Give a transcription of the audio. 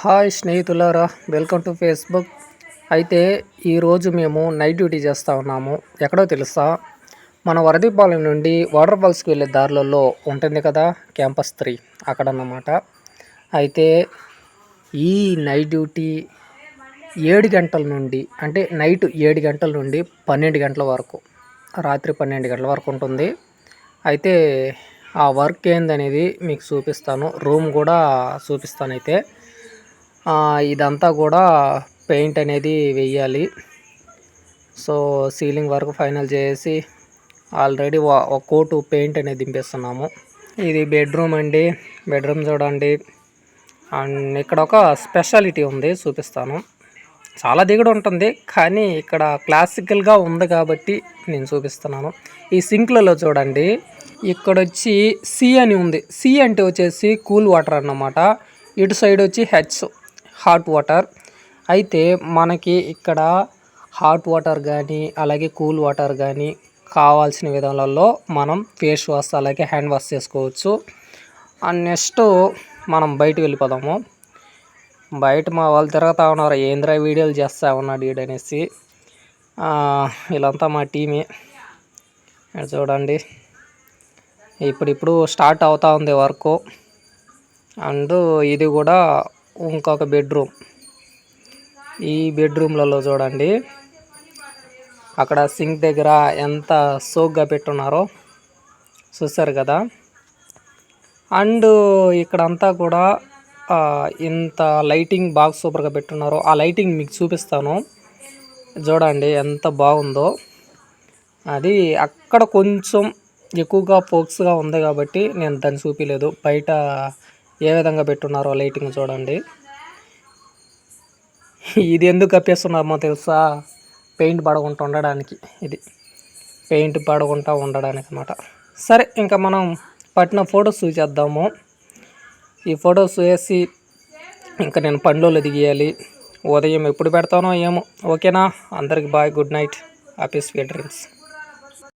Hi స్నేహితులారా welcome to Facebook. అయితే ఈరోజు మేము నైట్ డ్యూటీ చేస్తూ ఉన్నాము. ఎక్కడో తెలుసా? మన వరదీపాలెం నుండి వాటర్ ఫాల్స్కి వెళ్ళే దారిలలో ఉంటుంది కదా క్యాంపస్ త్రీ అక్కడ అన్నమాట అయితే ఈ నైట్ డ్యూటీ ఏడు గంటల నుండి అంటే నైట్ ఏడు గంటల నుండి పన్నెండు గంటల వరకు రాత్రి పన్నెండు గంటల వరకు ఉంటుంది. అయితే ఆ వర్క్ ఏందనేది మీకు చూపిస్తాను. రూమ్ కూడా చూపిస్తాను అయితే. ఇదంతా కూడా పెయింట్ అనేది వెయ్యాలి. సో సీలింగ్ వరకు ఫైనల్ చేసి ఆల్రెడీ ఒక కోటు పెయింట్ అనేది దింపేస్తున్నాము. ఇది బెడ్రూమ్ అండి. బెడ్రూమ్ చూడండి. అండ్ ఇక్కడ ఒక స్పెషాలిటీ ఉంది చూపిస్తాను. చాలా దిగుడు ఉంటుంది కానీ ఇక్కడ క్లాసికల్గా ఉంది కాబట్టి నేను చూపిస్తున్నాను. ఈ సింక్లలో చూడండి. ఇక్కడ వచ్చి సి అని ఉంది. సి అంటే వచ్చేసి కూల్ వాటర్ అన్నమాట. ఇటు సైడ్ వచ్చి హెచ్ హాట్ వాటర్. అయితే మనకి ఇక్కడ హాట్ వాటర్ కానీ అలాగే కూల్ వాటర్ కానీ కావాల్సిన విధాలలో మనం ఫేస్ వాష్ అలాగే హ్యాండ్ వాష్ చేసుకోవచ్చు. అండ్ నెక్స్ట్ మనం బయటకు వెళ్ళిపోదాము. బయట మా వాళ్ళు తిరుగుతూ ఉన్నారు. ఏంద్రా వీడియోలు చేస్తా ఉన్నాడు వీడనేసి అనేసి. వీళ్ళంతా మా టీమే. చూడండి. ఇప్పుడిప్పుడు స్టార్ట్ అవుతూ ఉంది వర్క్. అండ్ ఇది కూడా ఇంకొక బెడ్రూమ్. ఈ బెడ్రూమ్లలో చూడండి. అక్కడ సింక్ దగ్గర ఎంత సోగ్గా పెట్టున్నారో చూసారు కదా. అండ్ ఇక్కడంతా కూడా ఇంత లైటింగ్ బాగా సూపర్గా పెట్టున్నారో ఆ లైటింగ్ మీకు చూపిస్తాను. చూడండి ఎంత బాగుందో. అది అక్కడ కొంచెం ఎక్కువగా ఫోక్స్గా ఉంది కాబట్టి నేను దాన్ని చూపించలేదు బయట ఏ విధంగా పెట్టున్నారో లైటింగ్ చూడండి. ఇది ఎందుకు కప్పేస్తున్నామో తెలుసా? పెయింట్ పడకుండా ఉండడానికి. ఇది పెయింట్ పడకుండా ఉండడానికి అనమాట సరే ఇంకా మనం పట్టిన ఫొటోస్ చూసేద్దాము. ఈ ఫొటోస్ వేసి ఇంకా నేను పండ్లలో దిగేయాలి. ఉదయం ఎప్పుడు పెడతానో ఏమో. ఓకేనా? అందరికి bye good night. Happy sweet dreams.